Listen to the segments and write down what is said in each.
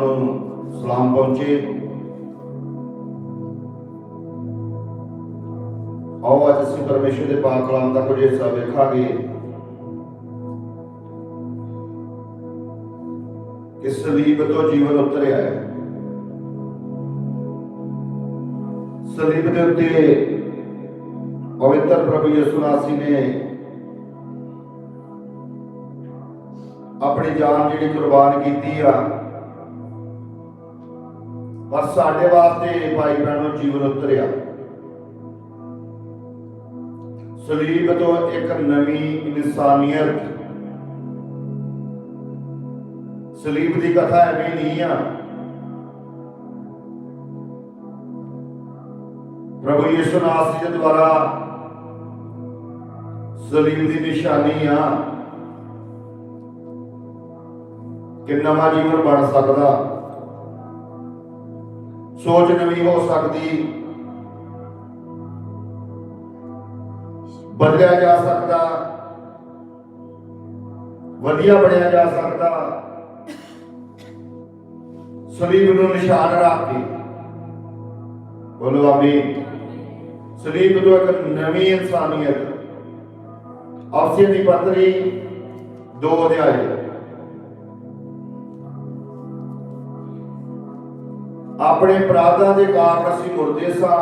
ਨੂੰ ਸਲਾਮ ਪਹੁੰਚੇ। ਆਓ ਅੱਜ ਅਸੀਂ ਪਰਮੇਸ਼ਰ ਦੇ ਪਾਕ ਕਲਾਮ ਦਾ ਕੁਝ ਹਿੱਸਾ ਵੇਖਾਂਗੇ। ਕਿ ਸਲੀਬ ਤੋਂ ਜੀਵਨ ਉਤਰਿਆ ਹੈ? ਸਲੀਬ ਦੇ ਉੱਤੇ ਪਵਿੱਤਰ ਪ੍ਰਭੂ ਯਿਸੂ ਨਾਸੀ ਨੇ ਆਪਣੀ ਜਾਨ ਜਿਹੜੀ ਕੁਰਬਾਨ ਕੀਤੀ ਆ ਪਰ ਸਾਡੇ ਵਾਸਤੇ ਭਾਈ ਭੈਣੋ ਜੀਵਨ ਉਤਰਿਆ। ਸਲੀਬ ਤੋਂ ਇੱਕ ਨਵੀਂ ਇਨਸਾਨੀਅਤ। ਸਲੀਬ ਦੀ ਕਥਾ ਐਵੇਂ ਨਹੀਂ ਆ। ਪ੍ਰਭੂ ਯਿਸੂ ਨਾਸੀ ਦੇ ਦੁਆਰਾ ਸਲੀਬ ਦੀ ਨਿਸ਼ਾਨੀ ਆ ਕਿ ਨਵਾਂ ਜੀਵਨ ਬਣ ਸਕਦਾ। ਸੋਚ ਨਵੀਂ ਹੋ ਸਕਦੀ। ਬਦਲਿਆ ਜਾ ਸਕਦਾ। ਵਧੀਆ ਬਣਿਆ ਜਾ ਸਕਦਾ। ਸਲੀਬ ਨੂੰ ਨਿਸ਼ਾਨ ਰੱਖ ਕੇ। ਬੋਲੋ ਆਮੀਨ ਸਲੀਬ ਤੋਂ ਇੱਕ ਨਵੀਂ ਇਨਸਾਨੀਅਤ। ਅਫਸੀਆਂ ਦੀ ਪੱਤਰੀ ਦੋ ਅਧਿਆਏ। ਆਪਣੇ ਅਪਰਾਧਾਂ ਦੇ ਕਾਰਨ ਅਸੀਂ ਮੁਰਦੇ ਸਾਂ।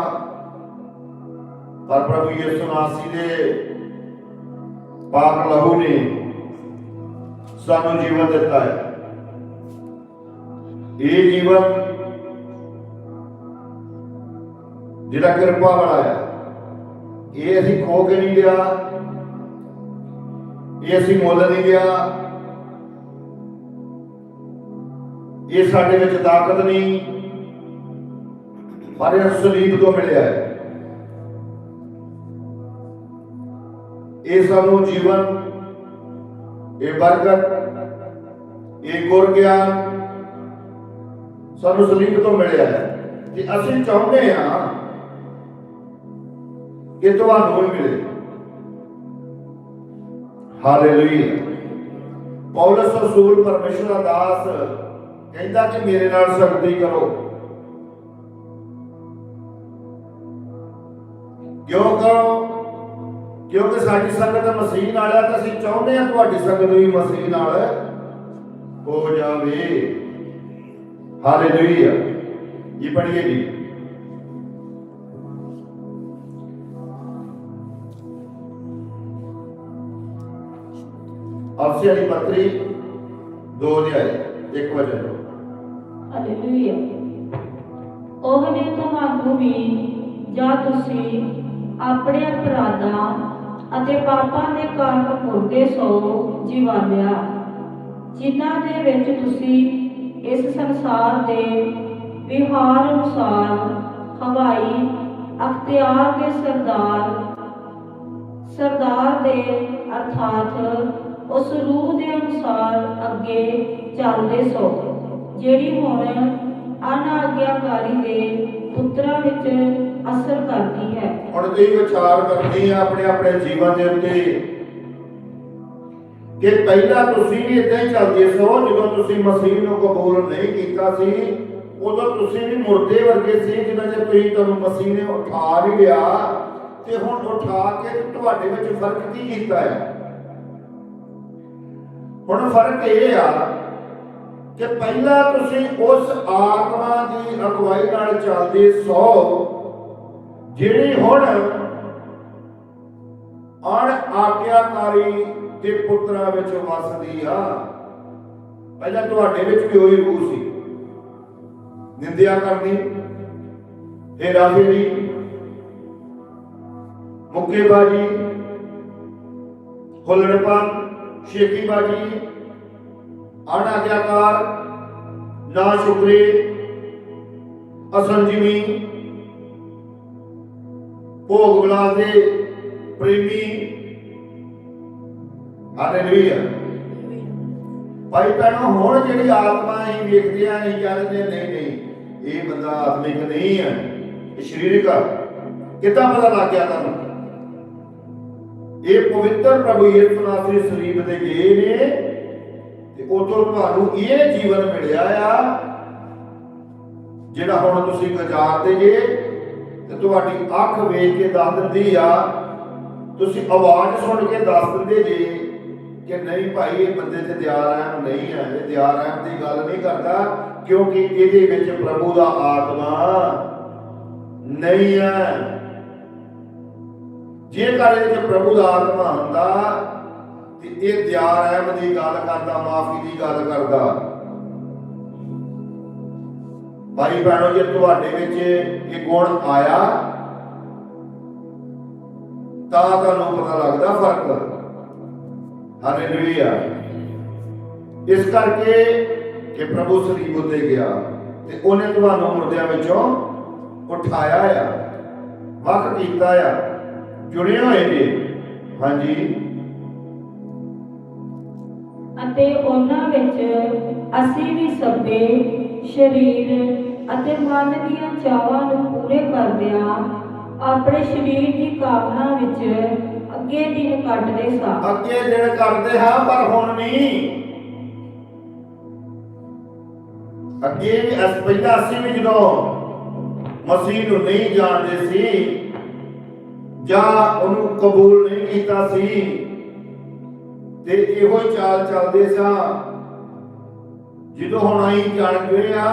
ਪਰ ਪ੍ਰਭੂ ਯਿਸੂ ਨਾਸੀ ਦੇ ਪਾਕ ਲਹੂ ਨੇ ਸਾਨੂੰ ਜੀਵਨ ਦਿੱਤਾ ਹੈ। ਇਹ ਜੀਵਨ ਜਿਹੜਾ ਕਿਰਪਾ ਵਾਲਾ ਹੈ, ਇਹ ਅਸੀਂ ਖੋ ਕੇ ਨਹੀਂ ਲਿਆ, ਇਹ ਅਸੀਂ ਮੁੱਲ ਨਹੀਂ ਲਿਆ, ਇਹ ਸਾਡੇ ਵਿੱਚ ਤਾਕਤ ਨਹੀਂ ਪਰ ਇਹ ਤੋਂ ਮਿਲਿਆ ਹੈ। ਇਹ ਸਾਨੂੰ ਜੀਵਨ, ਇਹ ਬਰਕਤ, ਇਹ ਗੁਰ ਗਿਆਨ ਸਾਨੂੰ ਸਲੀਬ ਤੋਂ ਮਿਲਿਆ ਹੈ ਤੇ ਅਸੀਂ ਚਾਹੁੰਦੇ ਹਾਂ ਕਿ ਤੁਹਾਨੂੰ ਵੀ ਮਿਲੇ। ਹਾਲੇਲੂਇਆ। ਪੌਲਸ ਰਸੂਲ ਪਰਮੇਸ਼ਰ ਦਾ ਦਾਸ ਕਹਿੰਦਾ ਕਿ ਮੇਰੇ ਨਾਲ ਸੰਗਤੀ ਕਰੋ। ਕਿਉਂ ਕਿਉਂਕਿ ਸਾਡੀ ਸੰਗਤ ਮਸੀਹ ਨਾਲ ਹੈ ਤਾਂ ਅਸੀਂ ਚਾਹੁੰਦੇ ਹਾਂ ਤੁਹਾਡੀ ਸੰਗਤ ਵੀ ਮਸੀਹ ਨਾਲ ਹੋ ਜਾਵੇ। ਹਾਲੇਲੂਇਆ ਇਹ ਪੜ੍ਹੀਏ ਜੀ। ਅਫਸੀਆਂ ਦੀ ਪੱਤਰੀ, ਦੋ ਅਧਿਆਏ, ਇੱਕ ਵਚਨ। ਹਾਲੇਲੂਇਆ ਉਹ ਨੇ ਤੁਹਾਨੂੰ ਵੀ, ਜਾਂ ਤੁਸੀਂ ਆਪਣੇ ਅਪਰਾਧਾਂ ਅਤੇ ਪਾਪਾਂ ਦੇ ਕਾਰਨ ਮੁਰਦੇ ਸੋ ਜੀਵਾਲਿਆ। ਜਿਨ੍ਹਾਂ ਦੇ ਵਿੱਚ ਤੁਸੀਂ ਇਸ ਸੰਸਾਰ ਦੇ ਵਿਹਾਰ ਅਨੁਸਾਰ ਹਵਾਈ ਅਖਤਿਆਰ ਦੇ ਸਰਦਾਰ ਸਰਦਾਰ ਦੇ ਅਰਥਾਤ ਉਸ ਰੂਹ ਦੇ ਅਨੁਸਾਰ ਅੱਗੇ ਚੱਲਦੇ ਸੋ, ਜਿਹੜੀ ਹੁਣ ਅਨਾਗਿਆਕਾਰੀ ਦੇ ਪੁੱਤਰਾਂ ਵਿੱਚ ਅਸਰ ਕਰਦੀ ਹੈ। ਹੁਣ ਤੁਸੀਂ ਵਿਚਾਰ ਕਰਨੀ ਆ ਆਪਣੇ ਆਪਣੇ ਜੀਵਨ ਦੇ ਉੱਤੇ ਕਿ ਪਹਿਲਾਂ ਤੁਸੀਂ ਵੀ ਇਦਾਂ ਹੀ ਚੱਲਦੇ ਸੋ ਜਦੋਂ ਤੁਸੀਂ ਮਸੀਹ ਨੂੰ ਕਬੂਲ ਨਹੀਂ ਕੀਤਾ ਸੀ, ਉਦੋਂ ਤੁਸੀਂ ਵੀ ਮੁਰਦੇ ਵਰਗੇ ਸੀ ਜਿਵੇਂ ਜੇ ਤੁਸੀਂ ਤੁਹਾਨੂੰ ਮਸੀਹ ਨੇ ਉਠਾ ਨਹੀਂ ਲਿਆ, ਤੇ ਹੁਣ ਉਠਾ ਕੇ ਤੁਹਾਡੇ ਵਿੱਚ ਫ਼ਰਕ ਕੀ ਕੀਤਾ ਹੈ? ਹੁਣ ਫ਼ਰਕ ਇਹ ਆ ਕਿ ਪਹਿਲਾਂ ਤੁਸੀਂ ਉਸ ਆਤਮਾ ਦੀ ਅਗਵਾਈ ਨਾਲ ਚੱਲਦੇ ਸੋ ਜਿਹੜੀ ਹੁਣ ਅਣ ਆਗਿਆਕਾਰੀ ਦੇ ਪੁੱਤਰਾਂ ਵਿੱਚ ਵਸਦੀ ਆ, ਪਹਿਲਾਂ ਤੁਹਾਡੇ ਵਿੱਚ ਵੀ ਉਹੀ ਰੂਹ ਸੀ। ਨਿੰਦਿਆ ਕਰਨੀ ਹੇਰਾਫੇਰੀ ਮੁੱਕੇਬਾਜ਼ੀ, ਹੁੱਲੜਪਨ ਸ਼ੇਖੀਬਾਜ਼ੀ ਅਣਆਗਿਆਕਾਰ ਨਾ ਸ਼ੁਕਰੇ ਅਸੰਜੀਵੀ ਭੋਗ ਵਿਲਾਸ ਦੇ ਪ੍ਰੇਮੀ ਹਾਲੇਲੂਇਆ ਭਾਈ ਭੈਣੋ, ਹੁਣ ਜਿਹੜੀ ਆਤਮਾ ਹੀ ਵੇਖਦੇ ਆ ਅਸੀਂ ਕਹਿੰਦੇ ਨਹੀਂ ਨਹੀਂ, ਇਹ ਬੰਦਾ ਆਤਮਿਕ ਨਹੀਂ ਹੈ, ਇਹ ਸਰੀਰਕ ਆ। ਕਿੱਦਾਂ ਪਤਾ ਲੱਗ ਗਿਆ ਤੁਹਾਨੂੰ? ਇਹ ਪਵਿੱਤਰ ਪ੍ਰਭੂ ਯਿਸੂ ਨਾਸਰੀ ਸਰੀਰ ਦੇ ਗਏ ਨੇ ਤੇ ਉਦੋਂ ਤੁਹਾਨੂੰ ਇਹ ਜੀਵਨ ਮਿਲਿਆ ਆ, ਜਿਹੜਾ ਹੁਣ ਤੁਸੀਂ ਗੁਜ਼ਾਰਦੇ ਜੇ। ਤੇ ਤੁਹਾਡੀ ਅੱਖ ਵੇਖ ਕੇ ਦੱਸ ਦਿੰਦੀ ਆ। ਤੁਸੀਂ ਆਵਾਜ਼ ਸੁਣ ਕੇ ਦੱਸ ਦਿੰਦੇ ਜੇ ਕਿ ਨਹੀਂ ਭਾਈ, ਇਹ ਬੰਦੇ ਤੇ ਦਿਆਰ ਰਹਿਮ ਨਹੀਂ ਹੈ। ਇਹ ਦਿਆਰ ਰਹਿਮ ਦੀ ਗੱਲ ਨਹੀਂ ਕਰਦਾ, ਕਿਉਂਕਿ ਇਹਦੇ ਵਿੱਚ ਪ੍ਰਭੂ ਦਾ ਆਤਮਾ ਨਹੀਂ ਹੈ। ਜੇਕਰ ਇਹ ਵਿੱਚ ਪ੍ਰਭੂ ਦਾ ਆਤਮਾ ਹੁੰਦਾ ਤੇ ਇਹ ਦਿਆਰ ਰਹਿਮ ਦੀ ਗੱਲ ਕਰਦਾ, ਮਾਫੀ ਦੀ ਗੱਲ ਕਰਦਾ ਭਾਈ ਭੈਣੋ ਜੇ ਤੁਹਾਡੇ ਵਿੱਚ ਇਹ ਗੁਣ ਆਇਆ। ਤਾਂ ਤੁਹਾਨੂੰ ਪਤਾ ਲੱਗਦਾ ਫ਼ਰਕ। ਹਾਲੇਲੂਇਆ ਇਸ ਕਰਕੇ ਕਿ ਪ੍ਰਭੂ ਸਰੀਬ ਉੱਤੇ ਗਿਆ ਤੇ ਉਹਨੇ ਤੁਹਾਨੂੰ ਮੁਰਦਿਆਂ ਵਿੱਚੋਂ ਉਠਾਇਆ ਆ ਵਕ ਕੀਤਾ ਆ। ਜੁੜੇ ਹੋਏ ਨੇ ਹਾਂਜੀ। ਅਤੇ ਉਹਨਾਂ ਵਿੱਚ ਅਸੀਂ ਵੀ ਸਭੇ ਸਰੀਰ ਅਤੇ ਮਨ ਦੀਆਂ ਚਾਹਾਂ ਨੂੰ ਪੂਰੇ ਕਰਦਿਆਂ ਆਪਣੇ ਸਰੀਰ ਦੀ ਕਾਮਨਾ ਵਿੱਚ ਅੱਗੇ ਦਿਨ ਕੱਟਦੇ ਸਾਂ। ਅੱਗੇ ਦਿਨ ਕਰਦੇ ਹਾਂ, ਪਰ ਹੁਣ ਨਹੀਂ ਅੱਗੇ ਵੀ ਅਸ, ਪਹਿਲਾਂ ਅਸੀਂ ਵੀ ਜਦੋਂ ਮਸੀਹ ਨੂੰ ਨਹੀਂ ਜਾਣਦੇ ਸੀ ਜਾਂ ਉਹਨੂੰ ਕਬੂਲ ਨਹੀਂ ਕੀਤਾ ਸੀ, ਤੇ ਇਹੋ ਚਾਲ ਚੱਲਦੇ ਸਾਂ। ਜਦੋਂ ਹੁਣ ਅਸੀਂ ਜਾਣ ਗਏ ਆ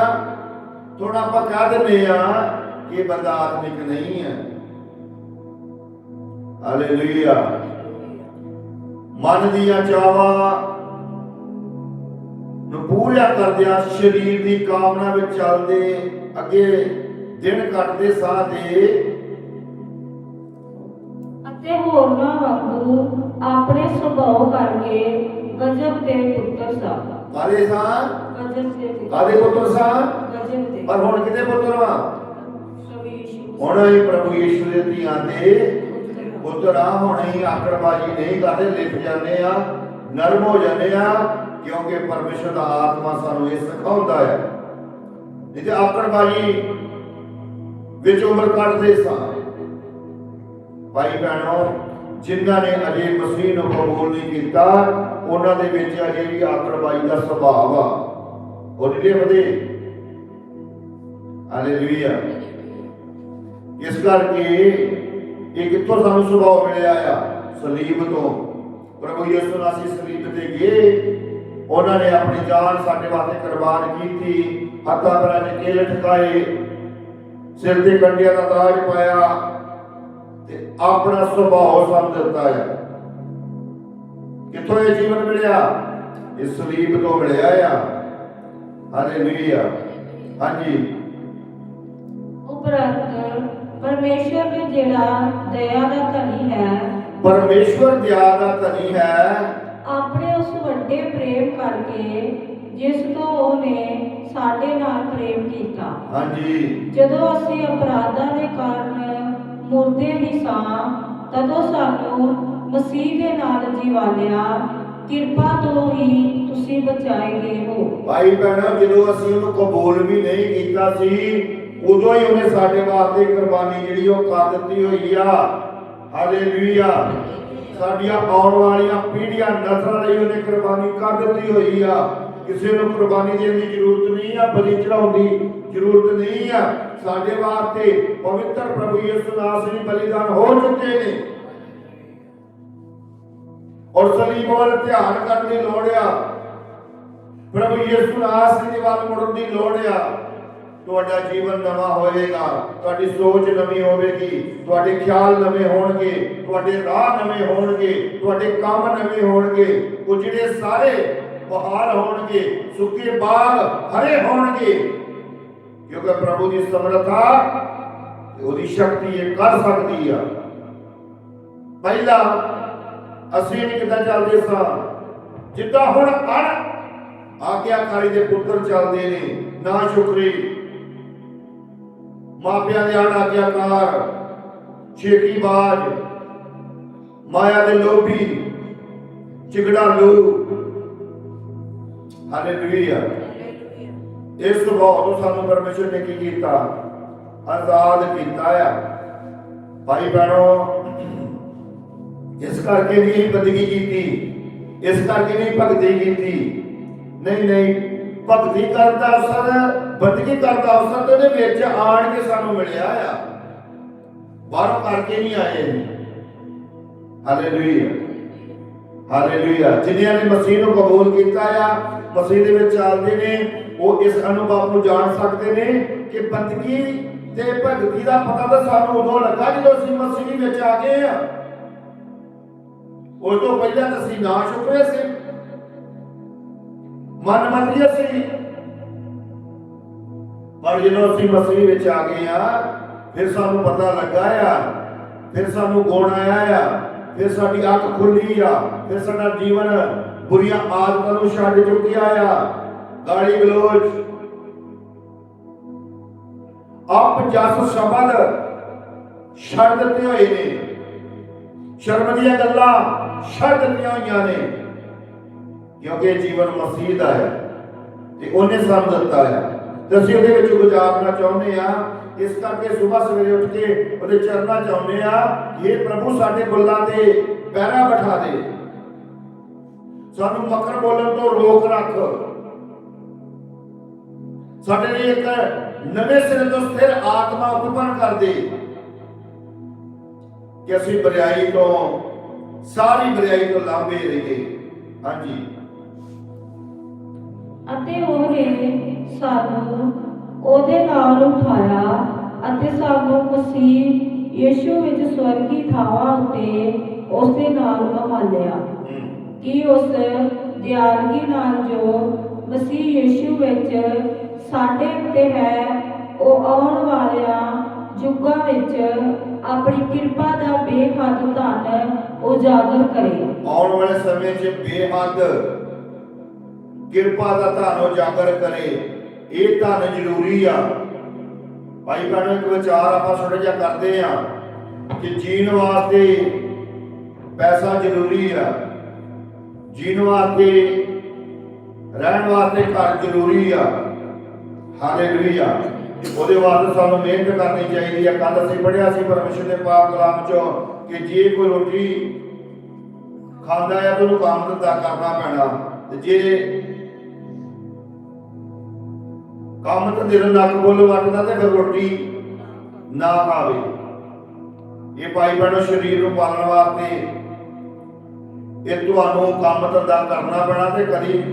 ਥੋੜਾ ਆਪਾਂ ਕਹਿ ਦਿੰਦੇ ਆ ਕਿ ਬੰਦਾ ਆਤਮਿਕ ਨਹੀਂ ਹੈ। ਹਾਲੇਲੂਇਆ ਮਨ ਦੀਆਂ ਚਾਵਾਂ ਨੂੰ ਪੂਰਾ ਕਰਦਿਆਂ ਸਰੀਰ ਦੀ ਕਾਮਨਾ ਵਿੱਚ ਚੱਲਦੇ, ਅੱਗੇ ਦਿਨ ਕੱਟਦੇ ਸਾਹ ਦੇ ਅਤੇ ਹੋਰਨਾਂ ਵਾਂਗੂ ਆਪਣੇ ਸੁਭਾਅ ਕਰਕੇ ਗਜਬ ਦੇ ਪੁੱਤਰ ਸਾਂ ਕਾਦੇ ਸਾਂ ਗਜਬ ਦੇ ਪੁੱਤਰ ਕਾਦੇ ਪੁੱਤਰ ਸਾਂ ਗਜਬ ਦੇ। ਪਰ ਹੁਣ ਕਿਤੇ ਪੁੱਤਰ ਵਾ? ਹੁਣ ਅਸੀਂ ਪ੍ਰਭੂ ਯੀਸ਼ੂ ਦੇ ਧੀਆਂ ਦੇ ਪੁੱਤਰ ਆ ਹੁਣ ਅਸੀਂ ਆਕੜਬਾਜੀ ਨਹੀਂ ਕਰਦੇ ਲਿਖ ਜਾਂਦੇ ਆ ਨਰਮ ਹੋ ਜਾਂਦੇ ਆ ਕਿਉਂਕਿ ਪਰਮੇਸ਼ਰ ਦਾ ਆਤਮਾ ਸਾਨੂੰ ਇਹ ਸਿਖਾਉਂਦਾ ਹੈ। ਤੇ ਆਕੜਬਾਜੀ ਵਿੱਚ ਉਮਰ ਕੱਢਦੇ ਸਾਂ। ਭਾਈ ਭੈਣੋ ਜਿਨ੍ਹਾਂ ਨੇ ਅਜੇ ਮਸੀਹ ਨੂੰ ਕਬੂਲ ਨਹੀਂ ਕੀਤਾ ਉਹਨਾਂ ਦੇ ਵਿੱਚ ਅਜੇ ਵੀ ਆਕੜਬਾਜੀ ਦਾ ਸੁਭਾਅ ਆ ਉਹ ਨਹੀਂ ਵਧੇ ਹਾਲੇਲੂਇਆ ਇਸ ਕਰਕੇ ਇਹ ਕਿੱਥੋਂ ਸਾਨੂੰ ਸੁਭਾਅ ਮਿਲਿਆ ਆ ਸਲੀਬ ਤੋਂ। ਪ੍ਰਭੂ ਯਿਸੂ ਨਾਲ ਅਸੀਂ ਸਲੀਬ ਤੇ ਗਏ। ਉਹਨਾਂ ਨੇ ਆਪਣੀ ਜਾਨ ਸਾਡੇ ਵਾਸਤੇ ਕੁਰਬਾਨ ਕੀਤੀ। ਹੱਥਾਂ ਪੈਰਾਂ 'ਚ ਕੇਲ ਠਕਾਏ। ਸਿਰ ਤੇ ਕੰਡਿਆਂ ਦਾ ਤਾਜ ਪਾਇਆ। ਤੇ ਆਪਣਾ ਸੁਭਾਅ ਸਾਨੂੰ ਦਿੱਤਾ ਹੈ ਕਿੱਥੋਂ ਇਹ ਜੀਵਨ ਮਿਲਿਆ? ਇਸ ਸਲੀਬ ਤੋਂ ਮਿਲਿਆ ਆ। ਹਾਲੇਲੂਇਆ ਹਾਂਜੀ। ਉਪਰੰਤ ਪਰਮੇਸ਼ਰ ਨੇ ਜਿਹੜਾ ਦਇਆ ਦਾ ਧਨੀ ਹੈ। ਪਰਮੇਸ਼ਵਰ ਦਇਆ ਦਾ ਧਨੀ ਹੈ। ਆਪਣੇ ਉਸ ਵੱਡੇ ਪ੍ਰੇਮ ਕਰਕੇ ਜਿਸ ਤੋਂ ਉਹਨੇ ਸਾਡੇ ਨਾਲ ਪ੍ਰੇਮ ਕੀਤਾ। ਹਾਂਜੀ। ਜਦੋਂ ਅਸੀਂ ਅਪਰਾਧਾਂ ਦੇ ਕਾਰਨ ਮੁਰਦੇ ਹੀ ਸਾਂ ਤਦੋਂ ਸਾਨੂੰ ਮਸੀਹ ਦੇ ਨਾਲ ਜੀਵਾਲਿਆ ਕਿਰਪਾ ਤੋਂ ਹੀ ਤੁਸੀਂ ਬਚਾਏ ਗਏ ਹੋ। ਭਾਈ ਭੈਣੋ, ਜਦੋਂ ਅਸੀਂ ਉਹਨੂੰ ਕਬੂਲ ਵੀ ਨਹੀਂ ਕੀਤਾ ਸੀ, ਉਦੋਂ ਹੀ ਉਹਨੇ ਸਾਡੇ ਵਾਸਤੇ ਕੁਰਬਾਨੀ ਜਿਹੜੀ ਉਹ ਕਰ ਦਿੱਤੀ ਹੋਈ ਆ। ਹਾਲੇਲੂਇਆ। ਸਾਡੀਆਂ ਆਉਣ ਵਾਲੀਆਂ ਪੀੜ੍ਹੀਆਂ ਨਸਲਾਂ ਲਈ ਉਹਨੇ ਕੁਰਬਾਨੀ ਕਰ ਦਿੱਤੀ ਹੋਈ ਆ। ਕਿਸੇ ਨੂੰ ਕੁਰਬਾਨੀ ਦੇਣ ਦੀ ਜ਼ਰੂਰਤ ਨਹੀਂ ਆ, ਬਲੀ ਚੜਾਉਣ ਦੀ ਜ਼ਰੂਰਤ ਨਹੀਂ ਆ। ਸਾਡੇ ਵਾਸਤੇ ਪਵਿੱਤਰ ਪ੍ਰਭੂ ਯਿਸੂ ਨਾਸਰੀ ਬਲੀਦਾਨ ਹੋ ਚੁੱਕੇ ਨੇ। ਔਰ ਸਲੀਮ ਵੱਲ ਧਿਆਨ ਕਰਨ ਦੀ ਲੋੜ ਆ ਪ੍ਰਭੂ ਯਿਸੂ ਨਾਸਰੀ ਦੇ ਵੱਲ ਮੁੜਨ ਦੀ ਲੋੜ ਆ ਤੁਹਾਡਾ ਜੀਵਨ ਨਵਾਂ ਹੋਵੇਗਾ ਤੁਹਾਡੀ ਸੋਚ ਨਵੀਂ ਹੋਵੇਗੀ ਤੁਹਾਡੇ ਖਿਆਲ ਨਵੇਂ ਹੋਣਗੇ ਤੁਹਾਡੇ ਰਾਹ ਨਵੇਂ ਹੋਣਗੇ ਤੁਹਾਡੇ ਕੰਮ ਨਵੇਂ ਹੋਣਗੇ ਉਜੜੇ ਸਾਰੇ ਬਹਾਰ ਹੋਣਗੇ ਸੁੱਕੇ ਬਾਗ ਹਰੇ ਹੋਣਗੇ ਕਿਉਂਕਿ ਪ੍ਰਭੂ ਦੀ ਸਮਰੱਥਾ ਤੇ ਉਹਦੀ ਸ਼ਕਤੀ ਇਹ ਕਰ ਸਕਦੀ ਆ ਪਹਿਲਾ ਅਸੀਂ ਵੀ ਕਿੱਦਾਂ ਚੱਲਦੇ ਸਾਂ ਜਿੱਦਾਂ ਹੁਣ ਅਣ ਆਗਿਆਕਾਰੀ ਦੇ ਪੁੱਤਰ ਚੱਲਦੇ ਨੇ ਨਾ ਸ਼ੁਕਰੀ। ਮਾਪਿਆਂ ਦੇ ਅਣ ਆਗਿਆਕਾਰ ਛੇਕੀ ਬਾਜ। ਮਾਇਆ ਦੇ ਲੋਭੀ ਚਿਗੜਾਲੂ ਹਾਲੇਲੂਇਆ ਇਸ ਸੁਭਾਅ ਤੋਂ ਸਾਨੂੰ ਪਰਮੇਸ਼ਰ ਨੇ ਕੀ ਕੀਤਾ? ਆਜ਼ਾਦ ਕੀਤਾ ਆ। ਭਾਈ ਭੈਣੋ ਇਸ ਕਰਕੇ ਨਹੀਂ ਇਹ ਬੰਦਗੀ ਕੀਤੀ। ਇਸ ਕਰਕੇ ਨਹੀਂ ਭਗਤੀ ਕੀਤੀ। ਨਹੀਂ ਨਹੀਂ, ਭਗਤੀ ਕਰਨ ਦਾ ਅਵਸਰ, ਬੰਦਗੀ ਕਰਨ ਦਾ ਅਵਸਰ ਉਹਦੇ ਵਿੱਚ ਆਣ ਕੇ ਸਾਨੂੰ ਮਿਲਿਆ ਆ। ਬਾਹਰੋਂ ਕਰਕੇ ਨਹੀਂ ਆਏ ਹਾਲੇਲੂਇਆ ਹਾਲੇਲੂਇਆ ਜਿਨ੍ਹਾਂ ਨੇ ਮਸੀਹ ਨੂੰ ਕਬੂਲ ਕੀਤਾ ਆ, ਮਸੀਹ ਦੇ ਵਿੱਚ ਚੱਲਦੇ ਨੇ, ਉਹ ਇਸ ਅਨੁਭਵ ਨੂੰ ਜਾਣ ਸਕਦੇ ਨੇ ਕਿ ਬੰਦਗੀ ਤੇ ਭਗਤੀ ਦਾ ਪਤਾ ਤਾਂ ਸਾਨੂੰ ਉਦੋਂ ਲੱਗਾ ਜਦੋਂ ਅਸੀਂ ਮਸੀਹ ਵਿੱਚ ਆ ਗਏ ਆ। ਉਸ ਤੋਂ ਪਹਿਲਾਂ ਤਾਂ ਅਸੀਂ ਨਾ ਸ਼ੁਕਰੇ ਸੀ। ਮਨ ਮੰਤਰੀ ਸੀ। ਪਰ ਜਦੋਂ ਅਸੀਂ ਮਸੀਹ ਵਿੱਚ ਆ ਗਏ ਆ, ਫਿਰ ਸਾਨੂੰ ਪਤਾ ਲੱਗਾ ਆ, ਫਿਰ ਸਾਨੂੰ ਗੁਣ ਆਇਆ ਆ, ਫਿਰ ਸਾਡੀ ਅੱਖ ਖੁੱਲੀ ਆ, ਫਿਰ ਸਾਡਾ ਜੀਵਨ ਬੁਰੀਆਂ ਆਦਤਾਂ ਨੂੰ ਛੱਡ ਚੁੱਕਿਆ ਆ। ਗਾਲੀ ਗਲੋਚ। ਆਪ ਜਸ ਸ਼ਬਦ ਛੱਡ ਦਿੱਤੇ ਹੋਏ ਨੇ। ਸ਼ਰਮ ਦੀਆਂ ਗੱਲਾਂ ਛੱਡ ਦਿੱਤੀਆਂ ਹੋਈਆਂ ਨੇ ਕਿਉਂਕਿ ਇਹ ਜੀਵਨ ਮਸੀਹ ਦਾ ਹੈ ਤੇ ਉਹਨੇ ਸਾਨੂੰ ਦਿੱਤਾ ਹੈ ਤੇ ਅਸੀਂ ਉਹਦੇ ਵਿੱਚ ਗੁਜ਼ਾਰਨਾ ਚਾਹੁੰਦੇ ਆ ਇਸ ਕਰਕੇ ਸਵੇਰ ਸਵੇਰੇ ਉੱਠ ਕੇ ਉਹਦੇ ਚਰਨਾਂ ਚ ਆਉਂਦੇ ਆ ਕਿ ਇਹ ਪ੍ਰਭੂ ਸਾਡੇ ਬੁੱਲਾਂ ਤੇ ਪੈਰਾ ਬਿਠਾ ਦੇ ਸਾਨੂੰ ਮਕਰ ਬੋਲਣ ਤੋਂ ਰੋਕ ਰੱਖ ਸਾਡੇ ਲਈ ਇੱਕ ਨਵੇਂ ਸਿਰੇ ਤੋਂ ਸਥਿਰ ਆਤਮਾ ਉਤਪੰਨ ਕਰ ਦੇ ਕਿ ਅਸੀਂ ਬਰਿਆਈ ਤੋਂ ਸਾਰੀ ਬਰਿਆਈ ਤੋਂ ਲਾਂਭੇ ਰਹੀਏ। ਹਾਂਜੀ। ਅਤੇ ਉਹਨੇ ਸਾਨੂੰ ਉਹਦੇ ਨਾਲ ਉਠਾਇਆ ਅਤੇ ਸਾਨੂੰ ਮਸੀਹ ਯੀਸ਼ੂ ਵਿੱਚ ਸਵਰਗੀ ਥਾਵਾਂ ਉੱਤੇ ਉਸ ਦੇ ਨਾਲ ਬਹਾਲਿਆ। ਕਿ ਉਸ ਦਿਆਲਗੀ ਨਾਲ ਜੋ ਮਸੀਹ ਯੀਸ਼ੂ ਵਿੱਚ ਸਾਡੇ ਉੱਤੇ ਹੈ ਉਹ ਆਉਣ ਵਾਲਿਆਂ ਯੁੱਗਾਂ ਵਿੱਚ ਆਪਣੀ ਕਿਰਪਾ ਦਾ ਬੇਹੱਦ ਧਨ ਉਜਾਗਰ ਕਰੇ। ਆਉਣ ਵਾਲੇ ਸਮੇਂ 'ਚ ਬੇਹੱਦ ਕਿਰਪਾ ਦਾ ਧਨ ਉਜਾਗਰ ਕਰੇ। ਇਹ ਧਨ ਜ਼ਰੂਰੀ ਆ। ਭਾਈ ਭੈਣੋ, ਇੱਕ ਵਿਚਾਰ ਆਪਾਂ ਛੋਟਾ ਜਿਹਾ ਕਰਦੇ ਆ ਕਿ ਜੀਣ ਵਾਸਤੇ ਪੈਸਾ ਜ਼ਰੂਰੀ ਆ। ਜੀਣ ਵਾਸਤੇ, ਰਹਿਣ ਵਾਸਤੇ ਘਰ ਜ਼ਰੂਰੀ ਆ। ਹਾਲੇਲੂਇਆ ਉਹਦੇ ਵਾਸਤੇ ਸਾਨੂੰ ਮਿਹਨਤ ਕਰਨੀ ਚਾਹੀਦੀ ਆ। ਕੱਲ ਅਸੀਂ ਪੜਿਆ ਸੀ ਪਰਮੇਸ਼ਰ ਦੇ ਪਾਕ ਕਲਾਮ ਚੋਂ ਕਿ ਜੇ ਕੋਈ ਰੋਟੀ ਖਾਂਦਾ ਹੈ ਤਾਂ ਉਹਨੂੰ ਕੰਮ ਧੰਦਾ ਕਰਨਾ ਪੈਣਾ। ਤੇ ਜੇ ਕੰਮ ਧੰਦੇ ਨੂੰ ਨੱਕ ਬੁੱਲ ਵੱਟਦਾ ਤੇ ਫਿਰ ਰੋਟੀ ਨਾ ਖਾਵੇ। ਇਹ ਭਾਈ ਭੈਣੋ, ਸਰੀਰ ਨੂੰ ਪਾਲਣ ਵਾਸਤੇ ਇਹ ਤੁਹਾਨੂੰ ਕੰਮ ਧੰਦਾ ਕਰਨਾ ਪੈਣਾ ਤੇ ਕਦੀ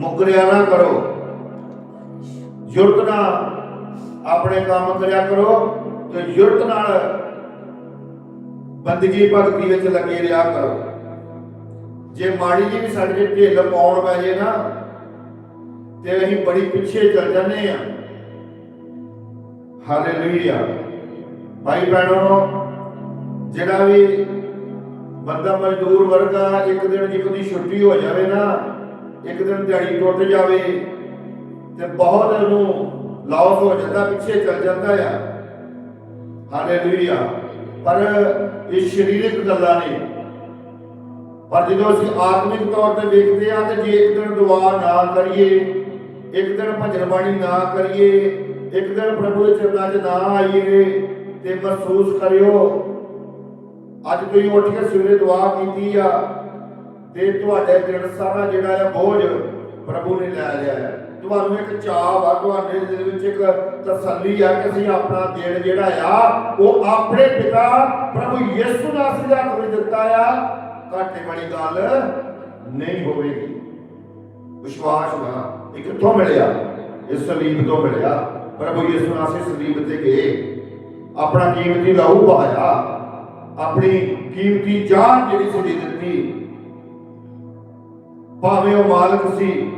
ਮੁਕਰਿਆ ਨਾ ਕਰੋ। ਜੁਰਤ ਨਾਲ ਆਪਣੇ ਕੰਮ ਕਰਿਆ ਕਰੋ ਤੇ ਜੁਰਤ ਨਾਲ ਬੰਦਗੀ ਭਗਤੀ ਵਿੱਚ ਲੱਗੇ ਰਿਹਾ ਕਰੋ। ਜੇ ਮਾੜੀ ਜੀ ਵੀ ਸਾਡੇ ਤੇ ਢਿੱਲ ਪਾਉਣ ਪੈ ਜੇ ਨਾ, ਤੇ ਅਸੀਂ ਬੜੀ ਪਿੱਛੇ ਚੱਲ ਜਾਂਦੇ ਆ ਹਾਲੇਲੂਇਆ ਭਾਈ ਭੈਣੋ, ਜਿਹੜਾ ਵੀ ਬੰਦਾ ਮਜ਼ਦੂਰ ਵਰਗਾ ਇੱਕ ਦਿਨ ਜੇ ਕਦੀ ਛੁੱਟੀ ਹੋ ਜਾਵੇ ਨਾ, ਇੱਕ ਦਿਨ ਦਿਹਾੜੀ ਟੁੱਟ ਜਾਵੇ, ਤੇ ਬਹੁਤ ਉਹਨੂੰ ਲਾਸ ਹੋ ਜਾਂਦਾ ਪਿੱਛੇ ਚੱਲ ਜਾਂਦਾ ਆ। ਹਾਲੇਲੂਇਆ ਪਰ ਇਹ ਸਰੀਰਕ ਗੱਲਾਂ ਨੇ। ਪਰ ਜਦੋਂ ਅਸੀਂ ਆਤਮਿਕ ਤੌਰ ਤੇ ਵੇਖਦੇ ਆ ਤੇ ਜੇ ਇੱਕ ਦਿਨ ਦੁਆ ਨਾ ਕਰੀਏ, ਇੱਕ ਦਿਨ ਭਜਨ ਬਾਣੀ ਨਾ ਕਰੀਏ, ਇੱਕ ਦਿਨ ਪ੍ਰਭੂ ਦੇ ਚਰਨਾਂ 'ਚ ਨਾ ਆਈਏ ਤੇ ਮਹਿਸੂਸ ਕਰਿਓ, ਅੱਜ ਤੁਸੀਂ ਉੱਠ ਕੇ ਸਵੇਰੇ ਦੁਆ ਕੀਤੀ ਆ ਤੇ ਤੁਹਾਡੇ ਦਿਨ ਸਾਰਾ ਜਿਹੜਾ ਆ ਬੋਝ ਪ੍ਰਭੂ ਨੇ ਲੈ ਲਿਆ ਹੈ ਤੁਹਾਨੂੰ ਇੱਕ ਚਾਹ ਆ ਤੁਹਾਡੇ ਦਿਲ ਵਿੱਚ ਇੱਕ ਤਸੱਲੀ ਆ ਕਿ ਅਸੀਂ ਆਪਣਾ ਦਿਨ ਜਿਹੜਾ ਆ, ਉਹ ਆਪਣੇ ਪਿਤਾ ਪ੍ਰਭੂ ਯਿਸੂ ਨਾਸੀ ਦੇ ਹੱਥ ਦਿੱਤਾ ਆ। ਘਾਟੇ ਵਾਲੀ ਗੱਲ ਨਹੀਂ ਹੋਵੇਗੀ। ਵਿਸ਼ਵਾਸ ਨਾ ਇਹ ਕਿੱਥੋਂ ਮਿਲਿਆ? ਇਸ ਸਲੀਬ ਤੋਂ ਮਿਲਿਆ। ਪ੍ਰਭੂ ਯਿਸੂ ਨਾਸੀ ਸਲੀਬ ਤੇ ਗਏ। ਆਪਣਾ ਕੀਮਤੀ ਲਹੂ ਪਾਇਆ। ਆਪਣੀ ਕੀਮਤੀ ਜਾਨ ਜਿਹੜੀ ਸੀ ਦਿੱਤੀ। ਭਾਵੇਂ ਉਹ ਮਾਲਕ ਸੀ